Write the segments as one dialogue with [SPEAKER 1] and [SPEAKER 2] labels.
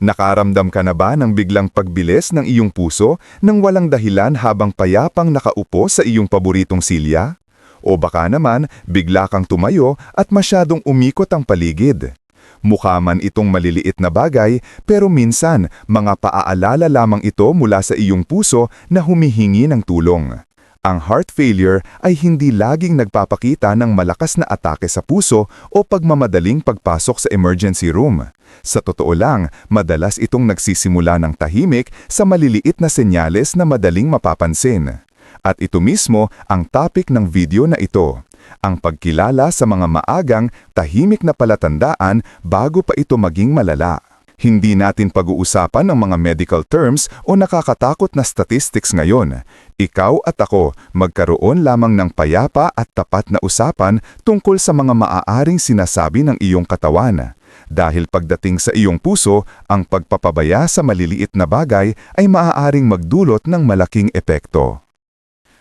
[SPEAKER 1] Nakaramdam ka na ba ng biglang pagbilis ng iyong puso nang walang dahilan habang payapang nakaupo sa iyong paboritong silya? O baka naman, bigla kang tumayo at masyadong umikot ang paligid. Mukha man itong maliliit na bagay, pero minsan, mga paaalala lamang ito mula sa iyong puso na humihingi ng tulong. Ang heart failure ay hindi laging nagpapakita ng malakas na atake sa puso o pagmamadaling pagpasok sa emergency room. Sa totoo lang, madalas itong nagsisimula ng tahimik sa maliliit na senyales na madaling mapapansin. At ito mismo ang topic ng video na ito. Ang pagkilala sa mga maagang, tahimik na palatandaan bago pa ito maging malala. Hindi natin pag-uusapan ang mga medical terms o nakakatakot na statistics ngayon. Ikaw at ako magkaroon lamang ng payapa at tapat na usapan tungkol sa mga maaaring sinasabi ng iyong katawan. Dahil pagdating sa iyong puso, ang pagpapabaya sa maliliit na bagay ay maaaring magdulot ng malaking epekto.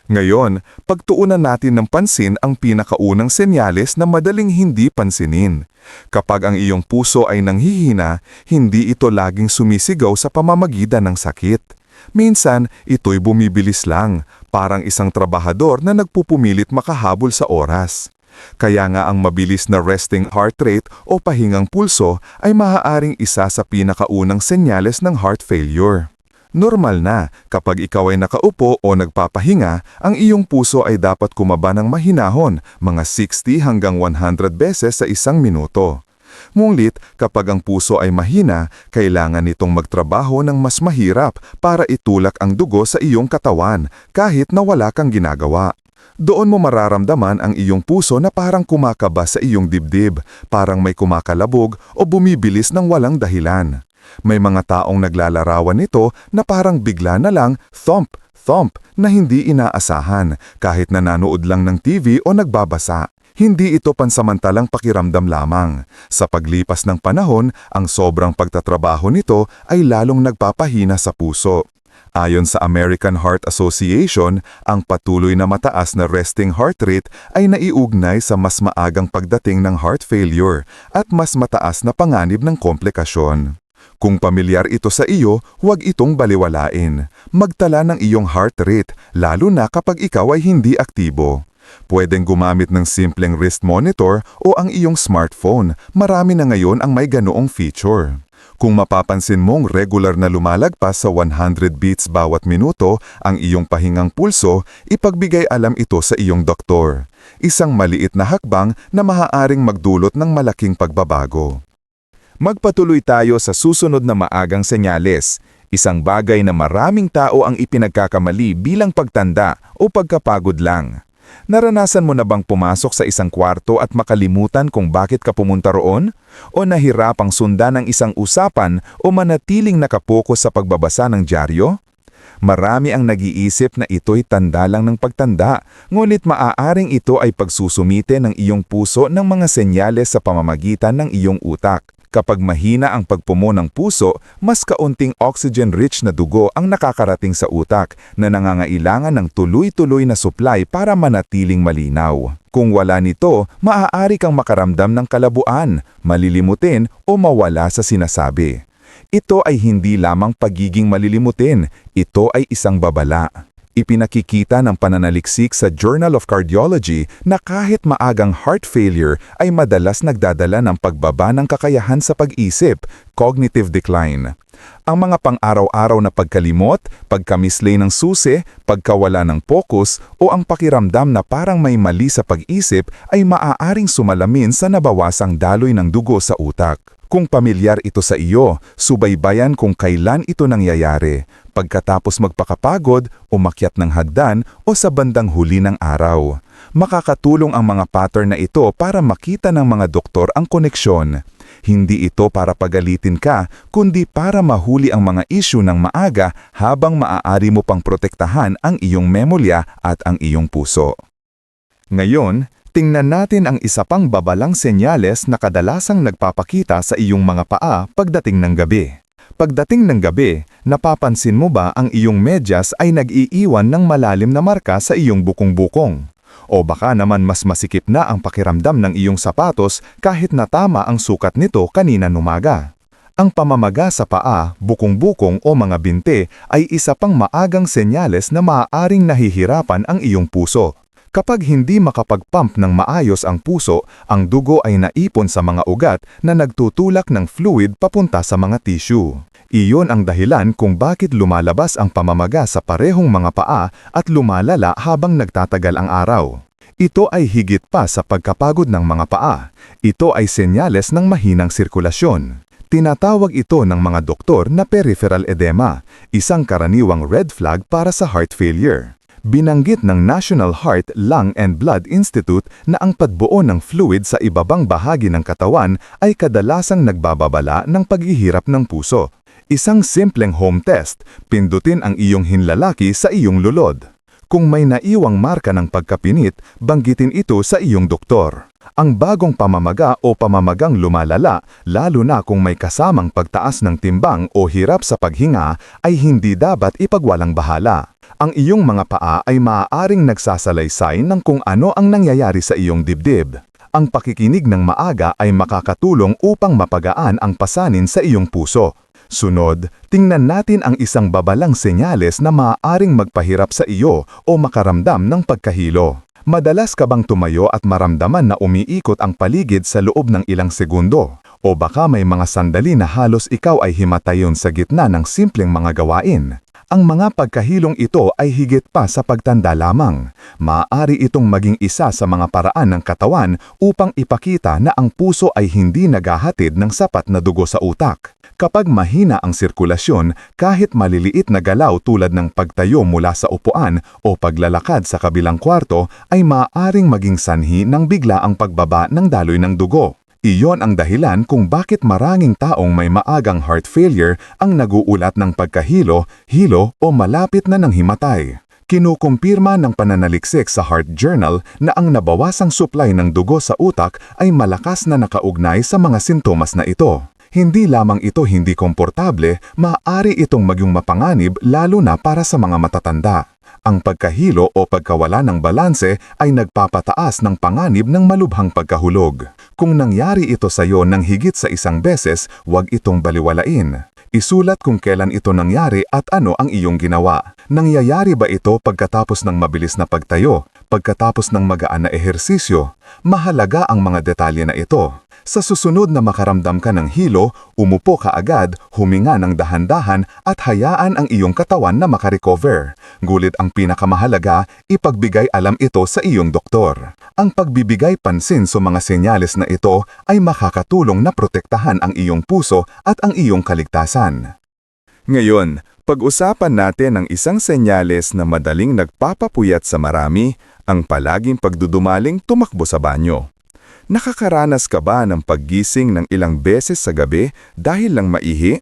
[SPEAKER 1] Ngayon, pagtuunan natin ng pansin ang pinakaunang senyales na madaling hindi pansinin. Kapag ang iyong puso ay nanghihina, hindi ito laging sumisigaw sa pamamagitan ng sakit. Minsan, ito'y bumibilis lang, parang isang trabahador na nagpupumilit makahabol sa oras. Kaya nga ang mabilis na resting heart rate o pahingang pulso ay maaaring isa sa pinakaunang senyales ng heart failure. Normal na kapag ikaw ay nakaupo o nagpapahinga, ang iyong puso ay dapat kumaba ng mahinahon, mga 60 hanggang 100 beses sa isang minuto. Ngunit kapag ang puso ay mahina, kailangan nitong magtrabaho ng mas mahirap para itulak ang dugo sa iyong katawan kahit na wala kang ginagawa. Doon mo mararamdaman ang iyong puso na parang kumakaba sa iyong dibdib, parang may kumakalabog o bumibilis ng walang dahilan. May mga taong naglalarawan nito na parang bigla na lang thump, thump na hindi inaasahan kahit nanonood lang ng TV o nagbabasa. Hindi ito pansamantalang pakiramdam lamang. Sa paglipas ng panahon, ang sobrang pagtatrabaho nito ay lalong nagpapahina sa puso. Ayon sa American Heart Association, ang patuloy na mataas na resting heart rate ay naiugnay sa mas maagang pagdating ng heart failure at mas mataas na panganib ng komplikasyon. Kung pamilyar ito sa iyo, huwag itong baliwalain. Magtala ng iyong heart rate, lalo na kapag ikaw ay hindi aktibo. Pwedeng gumamit ng simpleng wrist monitor o ang iyong smartphone. Marami na ngayon ang may ganoong feature. Kung mapapansin mong regular na lumalagpas sa 100 beats bawat minuto ang iyong pahingang pulso, ipagbigay alam ito sa iyong doktor. Isang maliit na hakbang na maaaring magdulot ng malaking pagbabago. Magpatuloy tayo sa susunod na maagang senyales, isang bagay na maraming tao ang ipinagkakamali bilang pagtanda o pagkapagod lang. Naranasan mo na bang pumasok sa isang kwarto at makalimutan kung bakit ka pumunta roon? O nahirapang sundan ng isang usapan o manatiling nakapokus sa pagbabasa ng dyaryo? Marami ang nag-iisip na ito'y tanda lang ng pagtanda, ngunit maaaring ito ay pagsusumite ng iyong puso ng mga senyales sa pamamagitan ng iyong utak. Kapag mahina ang pagpumo ng puso, mas kaunting oxygen-rich na dugo ang nakakarating sa utak na nangangailangan ng tuloy-tuloy na supply para manatiling malinaw. Kung wala nito, maaari kang makaramdam ng kalabuan, malilimutin o mawala sa sinasabi. Ito ay hindi lamang pagiging malilimutin, ito ay isang babala. Ipinakikita ng pananaliksik sa Journal of Cardiology na kahit maagang heart failure ay madalas nagdadala ng pagbaba ng kakayahan sa pag-isip, cognitive decline. Ang mga pang-araw-araw na pagkalimot, pagkamislay ng susi, pagkawala ng focus o ang pakiramdam na parang may mali sa pag-isip ay maaaring sumalamin sa nabawasang daloy ng dugo sa utak. Kung pamilyar ito sa iyo, subaybayan kung kailan ito nangyayari, pagkatapos magpakapagod, umakyat ng hagdan o sa bandang huli ng araw. Makakatulong ang mga pattern na ito para makita ng mga doktor ang koneksyon. Hindi ito para pagalitin ka, kundi para mahuli ang mga issue ng maaga habang maaari mo pang protektahan ang iyong memolya at ang iyong puso. Ngayon, tingnan natin ang isa pang babalang senyales na kadalasang nagpapakita sa iyong mga paa pagdating ng gabi. Pagdating ng gabi, napapansin mo ba ang iyong medyas ay nag-iiwan ng malalim na marka sa iyong bukong-bukong? O baka naman mas masikip na ang pakiramdam ng iyong sapatos kahit na tama ang sukat nito kanina numaga. Ang pamamaga sa paa, bukong-bukong o mga binte ay isa pang maagang senyales na maaaring nahihirapan ang iyong puso. Kapag hindi makapag-pump ng maayos ang puso, ang dugo ay naipon sa mga ugat na nagtutulak ng fluid papunta sa mga tissue. Iyon ang dahilan kung bakit lumalabas ang pamamaga sa parehong mga paa at lumalala habang nagtatagal ang araw. Ito ay higit pa sa pagkapagod ng mga paa. Ito ay senyales ng mahinang sirkulasyon. Tinatawag ito ng mga doktor na peripheral edema, isang karaniwang red flag para sa heart failure. Binanggit ng National Heart, Lung and Blood Institute na ang pagbuo ng fluid sa ibabang bahagi ng katawan ay kadalasang nagbababala ng paghihirap ng puso. Isang simpleng home test, pindutin ang iyong hinlalaki sa iyong lulod. Kung may naiwang marka ng pagkapinit, banggitin ito sa iyong doktor. Ang bagong pamamaga o pamamagang lumalala, lalo na kung may kasamang pagtaas ng timbang o hirap sa paghinga, ay hindi dapat ipagwalang bahala. Ang iyong mga paa ay maaaring nagsasalaysay ng kung ano ang nangyayari sa iyong dibdib. Ang pakikinig ng maaga ay makakatulong upang mapagaan ang pasanin sa iyong puso. Sunod, tingnan natin ang isang babalang senyales na maaaring magpahirap sa iyo o makaramdam ng pagkahilo. Madalas ka bang tumayo at maramdaman na umiikot ang paligid sa loob ng ilang segundo? O baka may mga sandali na halos ikaw ay himatayon sa gitna ng simpleng mga gawain? Ang mga pagkahilong ito ay higit pa sa pagtanda lamang. Maaari itong maging isa sa mga paraan ng katawan upang ipakita na ang puso ay hindi naghahatid ng sapat na dugo sa utak. Kapag mahina ang sirkulasyon, kahit maliliit na galaw tulad ng pagtayo mula sa upuan o paglalakad sa kabilang kwarto ay maaaring maging sanhi ng bigla ang pagbaba ng daloy ng dugo. Iyon ang dahilan kung bakit maraming taong may maagang heart failure ang naguulat ng pagkahilo, hilo o malapit na ng himatay. Kinukumpirma ng pananaliksik sa Heart Journal na ang nabawasang supply ng dugo sa utak ay malakas na nakaugnay sa mga sintomas na ito. Hindi lamang ito hindi komportable, maaari itong maging mapanganib lalo na para sa mga matatanda. Ang pagkahilo o pagkawala ng balanse ay nagpapataas ng panganib ng malubhang pagkahulog. Kung nangyari ito sa iyo ng higit sa isang beses, huwag itong baliwalain. Isulat kung kailan ito nangyari at ano ang iyong ginawa. Nangyayari ba ito pagkatapos ng mabilis na pagtayo, pagkatapos ng magaan na ehersisyo? Mahalaga ang mga detalye na ito. Sa susunod na makaramdam ka ng hilo, umupo ka agad, huminga ng dahan-dahan at hayaan ang iyong katawan na makarecover. Gulit ang pinakamahalaga, ipagbigay alam ito sa iyong doktor. Ang pagbibigay pansin sa mga senyales na ito ay makakatulong na protektahan ang iyong puso at ang iyong kaligtasan.
[SPEAKER 2] Ngayon, pag-usapan natin ang isang senyales na madaling nagpapapuyat sa marami, ang palaging pagdudumaling tumakbo sa banyo. Nakakaranas ka ba ng paggising ng ilang beses sa gabi dahil lang maihi?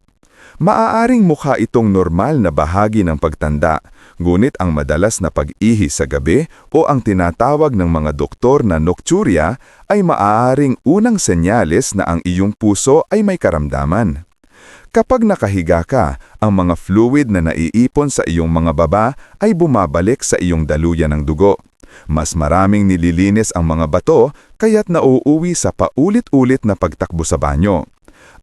[SPEAKER 2] Maaaring mukha itong normal na bahagi ng pagtanda, ngunit ang madalas na pag-ihi sa gabi o ang tinatawag ng mga doktor na nocturia ay maaaring unang senyales na ang iyong puso ay may karamdaman. Kapag nakahiga ka, ang mga fluid na naiipon sa iyong mga baba ay bumabalik sa iyong daluyan ng dugo. Mas maraming nililinis ang mga bato kaya't nauuwi sa paulit-ulit na pagtakbo sa banyo.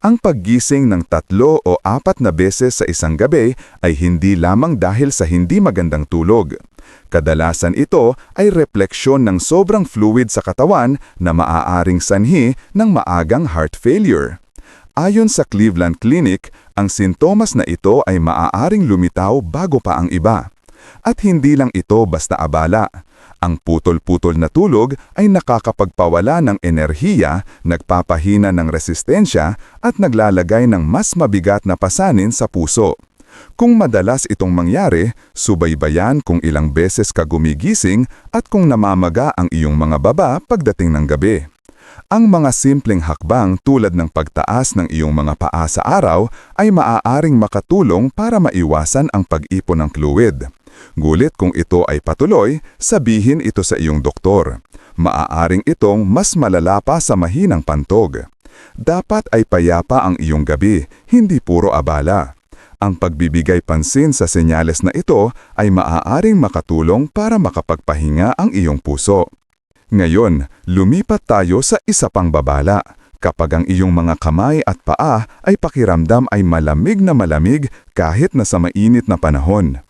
[SPEAKER 2] Ang paggising ng tatlo o apat na beses sa isang gabi ay hindi lamang dahil sa hindi magandang tulog. Kadalasan ito ay refleksyon ng sobrang fluid sa katawan na maaaring sanhi ng maagang heart failure. Ayon sa Cleveland Clinic, ang sintomas na ito ay maaaring lumitaw bago pa ang iba. At hindi lang ito basta abala. Ang putol-putol na tulog ay nakakapagpawala ng enerhiya, nagpapahina ng resistensya at naglalagay ng mas mabigat na pasanin sa puso. Kung madalas itong mangyari, subaybayan kung ilang beses ka gumigising at kung namamaga ang iyong mga baba pagdating ng gabi. Ang mga simpleng hakbang tulad ng pagtaas ng iyong mga paa sa araw ay maaaring makatulong para maiwasan ang pag-ipon ng fluid. Gulit kung ito ay patuloy, sabihin ito sa iyong doktor. Maaaring itong mas malala pa sa mahinang pantog. Dapat ay payapa ang iyong gabi, hindi puro abala. Ang pagbibigay pansin sa senyales na ito ay maaaring makatulong para makapagpahinga ang iyong puso. Ngayon, lumipat tayo sa isa pang babala, kapag ang iyong mga kamay at paa ay pakiramdam ay malamig na malamig kahit na sa mainit na panahon.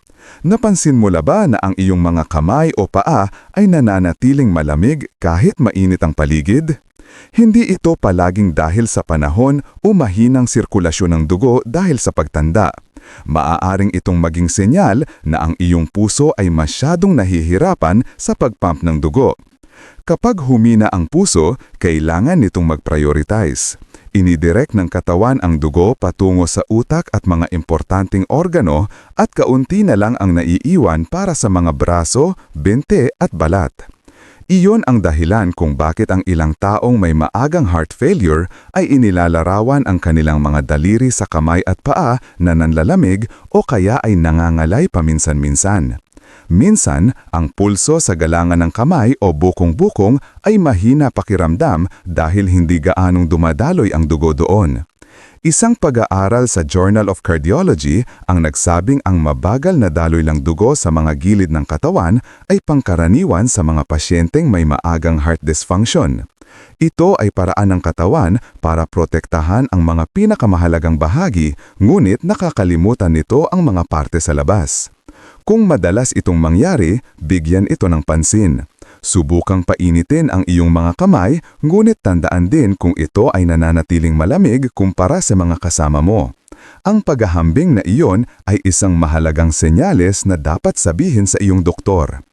[SPEAKER 2] Napansin mo ba na ang iyong mga kamay o paa ay nananatiling malamig kahit mainit ang paligid? Hindi ito palaging dahil sa panahon o mahinang sirkulasyon ng dugo dahil sa pagtanda. Maaaring itong maging senyal na ang iyong puso ay masyadong nahihirapan sa pagpump ng dugo. Kapag humina ang puso, kailangan nitong mag-prioritize. Inidirect ng katawan ang dugo patungo sa utak at mga importanteng organo at kaunti na lang ang naiiwan para sa mga braso, bente at balat. Iyon ang dahilan kung bakit ang ilang taong may maagang heart failure ay inilalarawan ang kanilang mga daliri sa kamay at paa na nanlalamig o kaya ay nangangalay paminsan-minsan. Minsan, ang pulso sa galangan ng kamay o bukong-bukong ay mahina pakiramdam dahil hindi gaanong dumadaloy ang dugo doon. Isang pag-aaral sa Journal of Cardiology ang nagsabing ang mabagal na daloy lang dugo sa mga gilid ng katawan ay pangkaraniwan sa mga pasyenteng may maagang heart dysfunction. Ito ay paraan ng katawan para protektahan ang mga pinakamahalagang bahagi, ngunit nakakalimutan nito ang mga parte sa labas. Kung madalas itong mangyari, bigyan ito ng pansin. Subukang painitin ang iyong mga kamay, ngunit tandaan din kung ito ay nananatiling malamig kumpara sa mga kasama mo. Ang paghahambing na iyon ay isang mahalagang senyales na dapat sabihin sa iyong doktor.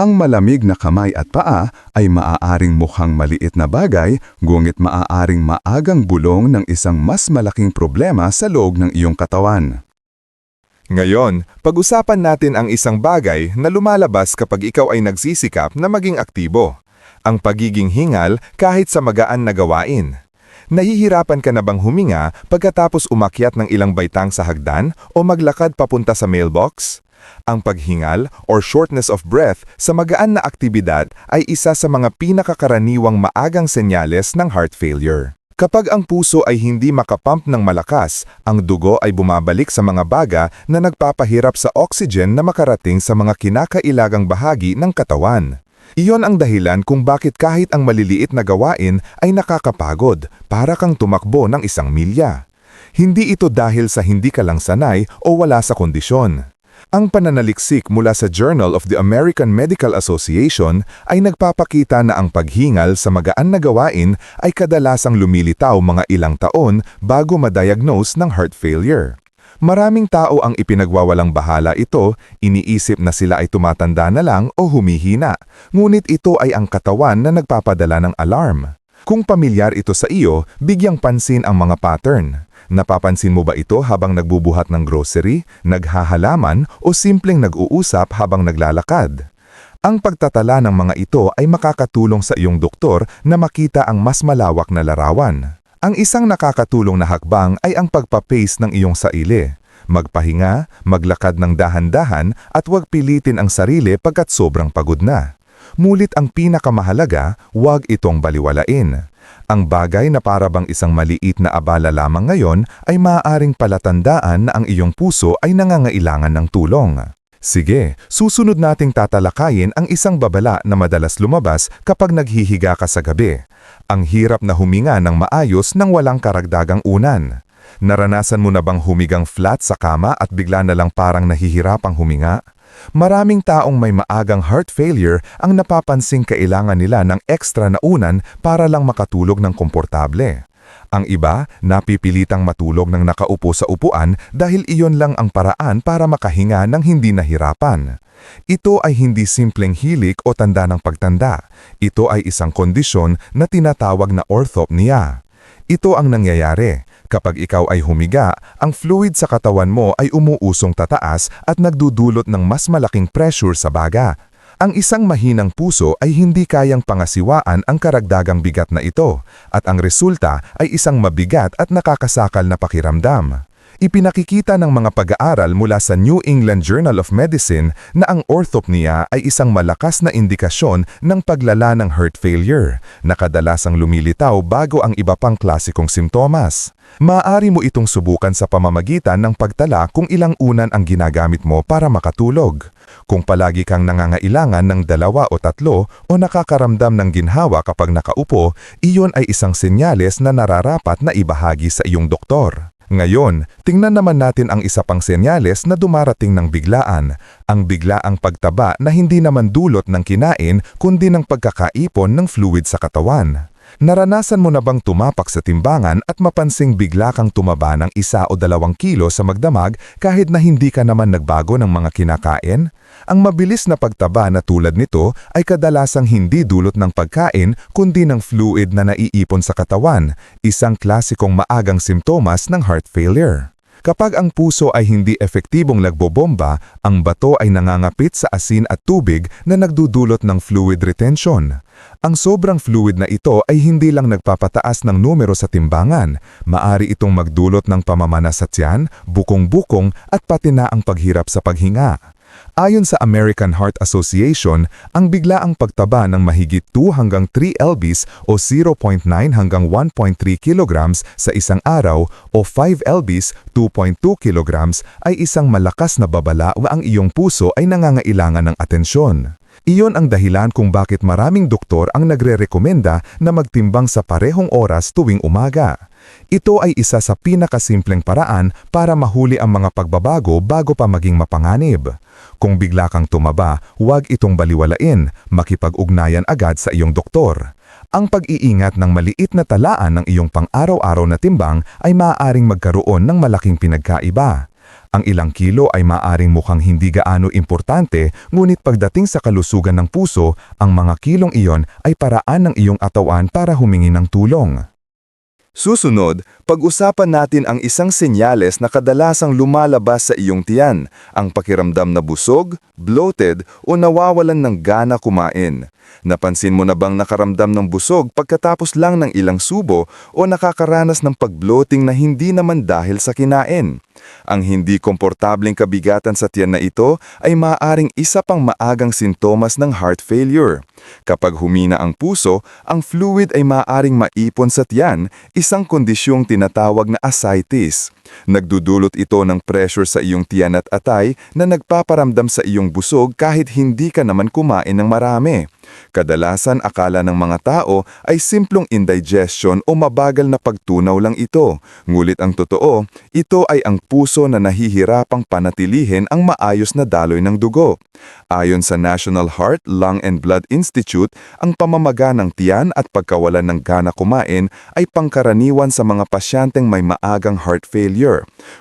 [SPEAKER 2] Ang malamig na kamay at paa ay maaaring mukhang maliit na bagay, ngunit maaaring maagang bulong ng isang mas malaking problema sa loob ng iyong katawan.
[SPEAKER 1] Ngayon, pag-usapan natin ang isang bagay na lumalabas kapag ikaw ay nagsisikap na maging aktibo. Ang pagiging hingal kahit sa magaan na gawain. Nahihirapan ka na bang huminga pagkatapos umakyat ng ilang baitang sa hagdan o maglakad papunta sa mailbox? Ang paghingal or shortness of breath sa magaan na aktibidad ay isa sa mga pinakakaraniwang maagang senyales ng heart failure. Kapag ang puso ay hindi makapump ng malakas, ang dugo ay bumabalik sa mga baga na nagpapahirap sa oxygen na makarating sa mga kinakailagang bahagi ng katawan. Iyon ang dahilan kung bakit kahit ang maliliit na gawain ay nakakapagod para kang tumakbo ng isang milya. Hindi ito dahil sa hindi ka lang sanay o wala sa kondisyon. Ang pananaliksik mula sa Journal of the American Medical Association ay nagpapakita na ang paghingal sa magaan na gawain ay kadalasang lumilitaw mga ilang taon bago madiagnose ng heart failure. Maraming tao ang ipinagwawalang bahala ito, iniisip na sila ay tumatanda na lang o humihina, ngunit ito ay ang katawan na nagpapadala ng alarm. Kung pamilyar ito sa iyo, bigyang pansin ang mga pattern. Napapansin mo ba ito habang nagbubuhat ng grocery, naghahalaman o simpleng nag-uusap habang naglalakad? Ang pagtatala ng mga ito ay makakatulong sa iyong doktor na makita ang mas malawak na larawan. Ang isang nakakatulong na hakbang ay ang pagpapace ng iyong saili. Magpahinga, maglakad ng dahan-dahan at huwag pilitin ang sarili pagkat sobrang pagod na. Mulit ang pinakamahalaga, huwag itong baliwalain. Ang bagay na parabang isang maliit na abala lamang ngayon ay maaaring palatandaan na ang iyong puso ay nangangailangan ng tulong. Sige, susunod nating tatalakayin ang isang babala na madalas lumabas kapag naghihiga ka sa gabi. Ang hirap na huminga ng maayos nang walang karagdagang unan. Naranasan mo na bang humigang flat sa kama at bigla na lang parang nahihirapang huminga? Maraming taong may maagang heart failure ang napapansing kailangan nila ng ekstra na unan para lang makatulog ng komportable. Ang iba, napipilitang matulog ng nakaupo sa upuan dahil iyon lang ang paraan para makahinga ng hindi nahirapan. Ito ay hindi simpleng hilik o tanda ng pagtanda. Ito ay isang kondisyon na tinatawag na orthopnea. Ito ang nangyayari. Kapag ikaw ay humiga, ang fluid sa katawan mo ay umuusong tataas at nagdudulot ng mas malaking pressure sa baga. Ang isang mahinang puso ay hindi kayang pangasiwaan ang karagdagang bigat na ito at ang resulta ay isang mabigat at nakakasakal na pakiramdam. Ipinakikita ng mga pag-aaral mula sa New England Journal of Medicine na ang orthopnea ay isang malakas na indikasyon ng paglala ng heart failure na kadalasang lumilitaw bago ang iba pang klasikong simptomas. Maaari mo itong subukan sa pamamagitan ng pagtala kung ilang unan ang ginagamit mo para makatulog. Kung palagi kang nangangailangan ng dalawa o tatlo o nakakaramdam ng ginhawa kapag nakaupo, iyon ay isang senyales na nararapat na ibahagi sa iyong doktor. Ngayon, tingnan naman natin ang isa pang senyales na dumarating ng biglaan, ang biglaang pagtaba na hindi naman dulot ng kinain kundi ng pagkakaipon ng fluid sa katawan. Naranasan mo na bang tumapak sa timbangan at mapansing bigla kang tumaba ng isa o dalawang kilo sa magdamag kahit na hindi ka naman nagbago ng mga kinakain? Ang mabilis na pagtaba na tulad nito ay kadalasang hindi dulot ng pagkain kundi ng fluid na naiipon sa katawan, isang klasikong maagang simptomas ng heart failure. Kapag ang puso ay hindi epektibong nagbobomba, ang bato ay nangangapit sa asin at tubig na nagdudulot ng fluid retention. Ang sobrang fluid na ito ay hindi lang nagpapataas ng numero sa timbangan, maari itong magdulot ng pamamana sa tiyan, bukong-bukong at pati na ang paghirap sa paghinga. Ayon sa American Heart Association, ang biglaang pagtaba ng mahigit 2 hanggang 3 lbs o 0.9 hanggang 1.3 kilograms sa isang araw o 5 lbs 2.2 kilograms ay isang malakas na babala wa ang iyong puso ay nangangailangan ng atensyon. Iyon ang dahilan kung bakit maraming doktor ang nagre-rekomenda na magtimbang sa parehong oras tuwing umaga. Ito ay isa sa pinakasimpleng paraan para mahuli ang mga pagbabago bago pa maging mapanganib. Kung bigla kang tumaba, huwag itong baliwalain, makipag-ugnayan agad sa iyong doktor. Ang pag-iingat ng maliit na talaan ng iyong pang-araw-araw na timbang ay maaaring magkaroon ng malaking pinagkaiba. Ang ilang kilo ay maaring mukhang hindi gaano importante, ngunit pagdating sa kalusugan ng puso, ang mga kilong iyon ay paraan ng iyong atawan para humingi ng tulong.
[SPEAKER 2] Susunod, pag-usapan natin ang isang senyales na kadalasang lumalabas sa iyong tiyan, ang pakiramdam na busog, bloated o nawawalan ng gana kumain. Napansin mo na bang nakaramdam ng busog pagkatapos lang ng ilang subo o nakakaranas ng pag-bloating na hindi naman dahil sa kinain? Ang hindi komportableng kabigatan sa tiyan na ito ay maaaring isa pang maagang sintomas ng heart failure. Kapag humina ang puso, ang fluid ay maaaring maipon sa tiyan, isang kondisyong tinatawag na ascites. Nagdudulot ito ng pressure sa iyong tiyan at atay na nagpaparamdam sa iyong busog kahit hindi ka naman kumain ng marami. Kadalasan akala ng mga tao ay simplong indigestion o mabagal na pagtunaw lang ito. Ngulit ang totoo, ito ay ang puso na nahihirapang panatilihin ang maayos na daloy ng dugo. Ayon sa National Heart, Lung and Blood Institute, ang pamamaga ng tiyan at pagkawalan ng gana kumain ay pangkaraniwan sa mga pasyenteng may maagang heart failure.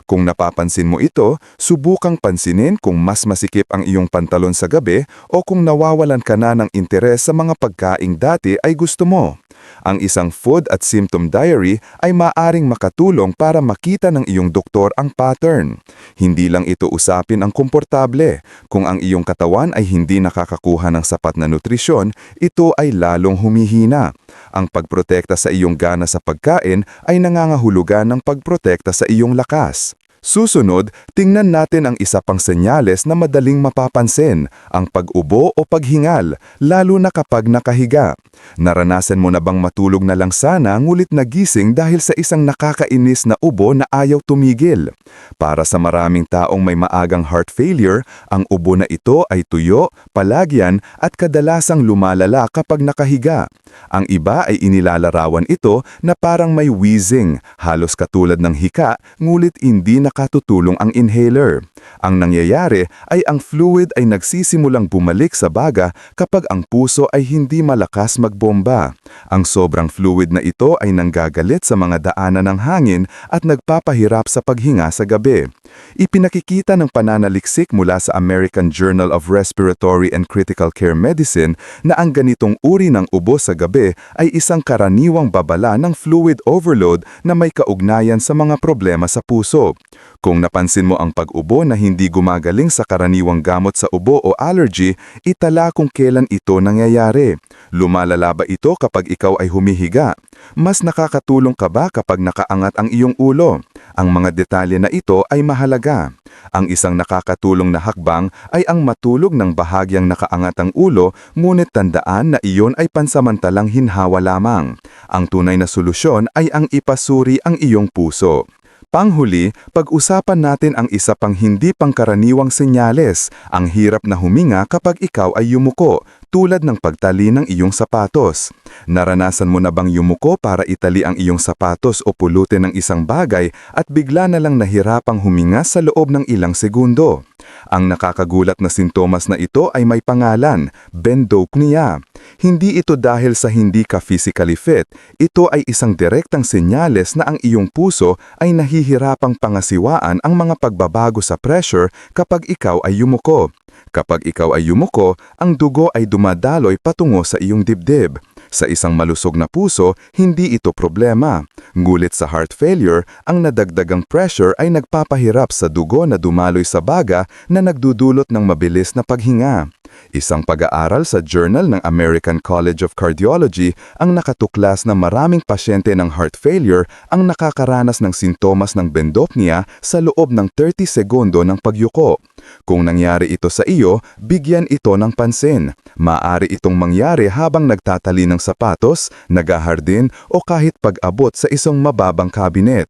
[SPEAKER 2] Kung napapansin mo ito, subukang pansinin kung mas masikip ang iyong pantalon sa gabi o kung nawawalan ka na ng interes sa mga pagkaing dati ay gusto mo. Ang isang food at symptom diary ay maaring makatulong para makita ng iyong doktor ang pattern. Hindi lang ito usapin ang komportable. Kung ang iyong katawan ay hindi nakakakuha ng sapat na nutrisyon, ito ay lalong humihina. Ang pagprotekta sa iyong gana sa pagkain ay nangangahulugan ng pagprotekta sa iyong lakas. Susunod, tingnan natin ang isa pang senyales na madaling mapapansin, ang pag-ubo o paghingal, lalo na kapag nakahiga. Naranasan mo na bang matulog na lang sana ngulit nagising dahil sa isang nakakainis na ubo na ayaw tumigil? Para sa maraming taong may maagang heart failure, ang ubo na ito ay tuyo, palagyan at kadalasang lumalala kapag nakahiga. Ang iba ay inilalarawan ito na parang may wheezing, halos katulad ng hika, ngulit hindi nakatutulong ang inhaler. Ang nangyayari ay ang fluid ay nagsisimulang bumalik sa baga kapag ang puso ay hindi malakas magbomba. Ang sobrang fluid na ito ay nanggagalit sa mga daanan ng hangin at nagpapahirap sa paghinga sa gabi. Ipinakikita ng pananaliksik mula sa American Journal of Respiratory and Critical Care Medicine na ang ganitong uri ng ubo sa gabi ay isang karaniwang babala ng fluid overload na may kaugnayan sa mga problema sa puso. Kung napansin mo ang pag-ubo na hindi gumagaling sa karaniwang gamot sa ubo o allergy, itala kung kailan ito nangyayari. Lumalala ba ito kapag ikaw ay humihiga? Mas nakakatulong ka ba kapag nakaangat ang iyong ulo? Ang mga detalye na ito ay mahalaga. Ang isang nakakatulong na hakbang ay ang matulog ng bahagyang nakaangat ang ulo, ngunit tandaan na iyon ay pansamantalang hinhawa lamang. Ang tunay na solusyon ay ang ipasuri ang iyong puso. Panghuli, pag-usapan natin ang isa pang hindi pangkaraniwang senyales, ang hirap na huminga kapag ikaw ay yumuko, tulad ng pagtali ng iyong sapatos. Naranasan mo na bang yumuko para itali ang iyong sapatos o pulutin ng isang bagay at bigla na lang nahirapang huminga sa loob ng ilang segundo? Ang nakakagulat na sintomas na ito ay may pangalan, bendopnea. Hindi ito dahil sa hindi ka physically fit, ito ay isang direktang senyales na ang iyong puso ay nahihirapang pangasiwaan ang mga pagbabago sa pressure kapag ikaw ay yumuko. Kapag ikaw ay yumuko, ang dugo ay dumadaloy patungo sa iyong dibdib. Sa isang malusog na puso, hindi ito problema. Ngulit sa heart failure, ang nadagdagang pressure ay nagpapahirap sa dugo na dumaloy sa baga na nagdudulot ng mabilis na paghinga. Isang pag-aaral sa Journal ng American College of Cardiology ang nakatuklas na maraming pasyente ng heart failure ang nakakaranas ng sintomas ng bendopnea sa loob ng 30 segundo ng pagyuko. Kung nangyari ito sa iyo, bigyan ito ng pansin. Maaari itong mangyari habang nagtatali ng sapatos, nagahardin o kahit pag-abot sa isang mababang kabinet.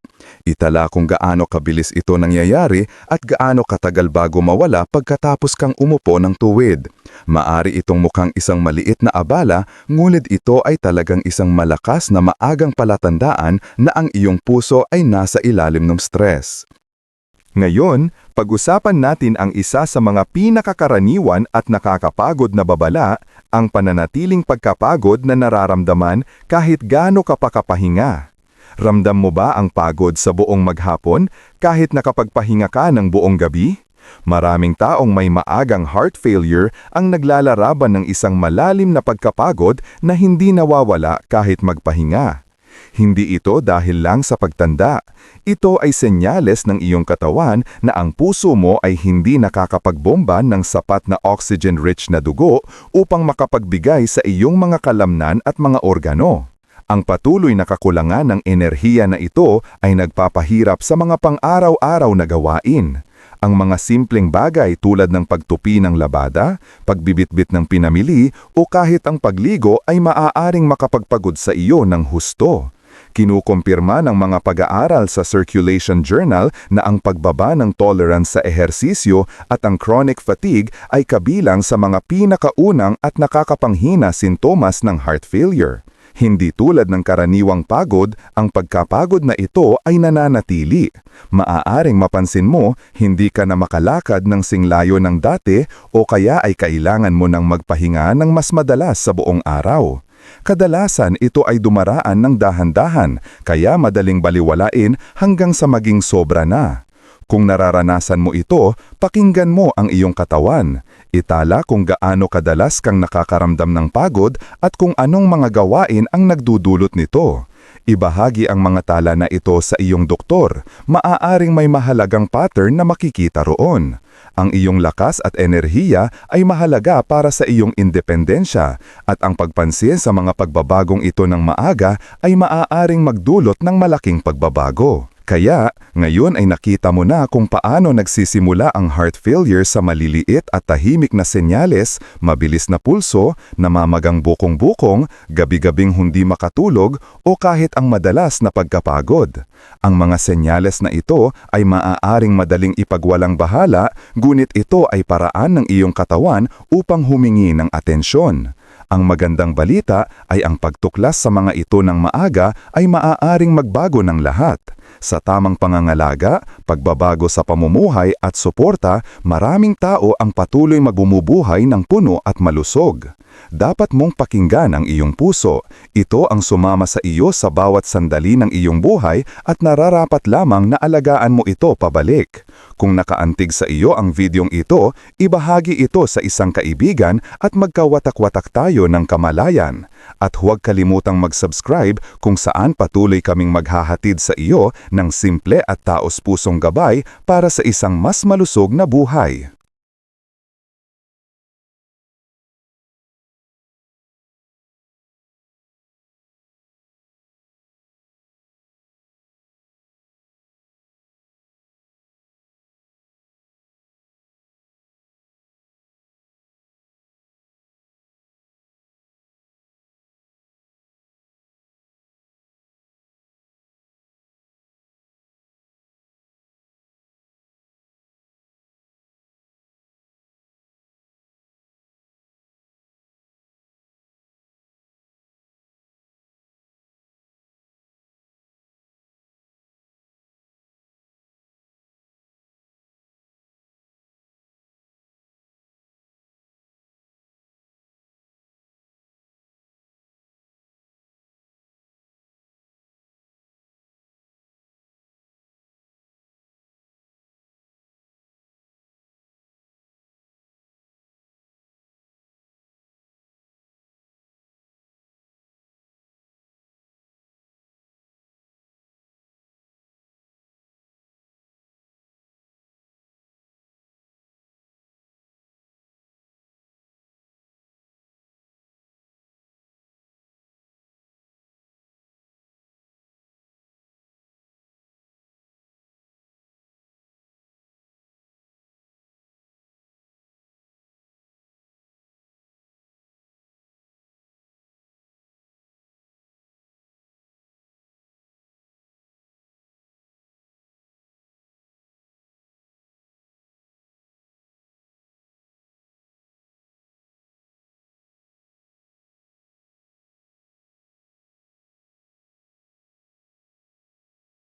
[SPEAKER 2] Itala kung gaano kabilis ito nangyayari at gaano katagal bago mawala pagkatapos kang umupo ng tuwid. Maari itong mukhang isang maliit na abala, ngunit ito ay talagang isang malakas na maagang palatandaan na ang iyong puso ay nasa ilalim ng stress.
[SPEAKER 1] Ngayon, pag-usapan natin ang isa sa mga pinakakaraniwan at nakakapagod na babala, ang pananatiling pagkapagod na nararamdaman kahit gaano ka pa kapahinga. Ramdam mo ba ang pagod sa buong maghapon kahit nakapagpahinga ka ng buong gabi? Maraming taong may maagang heart failure ang naglalaraban ng isang malalim na pagkapagod na hindi nawawala kahit magpahinga. Hindi ito dahil lang sa pagtanda. Ito ay senyales ng iyong katawan na ang puso mo ay hindi nakakapagbomba ng sapat na oxygen-rich na dugo upang makapagbigay sa iyong mga kalamnan at mga organo. Ang patuloy na kakulangan ng enerhiya na ito ay nagpapahirap sa mga pang-araw-araw na gawain. Ang mga simpleng bagay tulad ng pagtupi ng labada, pagbibitbit ng pinamili o kahit ang pagligo ay maaaring makapagpagod sa iyo ng husto. Kinukumpirma ng mga pag-aaral sa Circulation Journal na ang pagbaba ng tolerance sa ehersisyo at ang chronic fatigue ay kabilang sa mga pinakaunang at nakakapanghina sintomas ng heart failure. Hindi tulad ng karaniwang pagod, ang pagkapagod na ito ay nananatili. Maaaring mapansin mo, hindi ka na makalakad ng singlayo ng dati o kaya ay kailangan mo ng magpahinga ng mas madalas sa buong araw. Kadalasan ito ay dumaraan ng dahan-dahan, kaya madaling baliwalain hanggang sa maging sobra na. Kung nararanasan mo ito, pakinggan mo ang iyong katawan. Itala kung gaano kadalas kang nakakaramdam ng pagod at kung anong mga gawain ang nagdudulot nito. Ibahagi ang mga tala na ito sa iyong doktor. Maaaring may mahalagang pattern na makikita roon. Ang iyong lakas at enerhiya ay mahalaga para sa iyong independensya at ang pagpansin sa mga pagbabagong ito ng maaga ay maaaring magdulot ng malaking pagbabago. Kaya, ngayon ay nakita mo na kung paano nagsisimula ang heart failure sa maliliit at tahimik na senyales, mabilis na pulso, namamagang bukong-bukong, gabi-gabing hindi makatulog, o kahit ang madalas na pagkapagod. Ang mga senyales na ito ay maaaring madaling ipagwalang bahala, ngunit ito ay paraan ng iyong katawan upang humingi ng atensyon. Ang magandang balita ay ang pagtuklas sa mga ito ng maaga ay maaaring magbago ng lahat. Sa tamang pangangalaga, pagbabago sa pamumuhay at suporta, maraming tao ang patuloy magbumubuhay ng puno at malusog. Dapat mong pakinggan ang iyong puso. Ito ang sumama sa iyo sa bawat sandali ng iyong buhay at nararapat lamang na alagaan mo ito pabalik. Kung nakaantig sa iyo ang videong ito, ibahagi ito sa isang kaibigan at magkawatak-watak tayo ng kamalayan. At huwag kalimutang mag-subscribe kung saan patuloy kaming maghahatid sa iyo ng simple at taos-pusong gabay para sa isang mas malusog na buhay.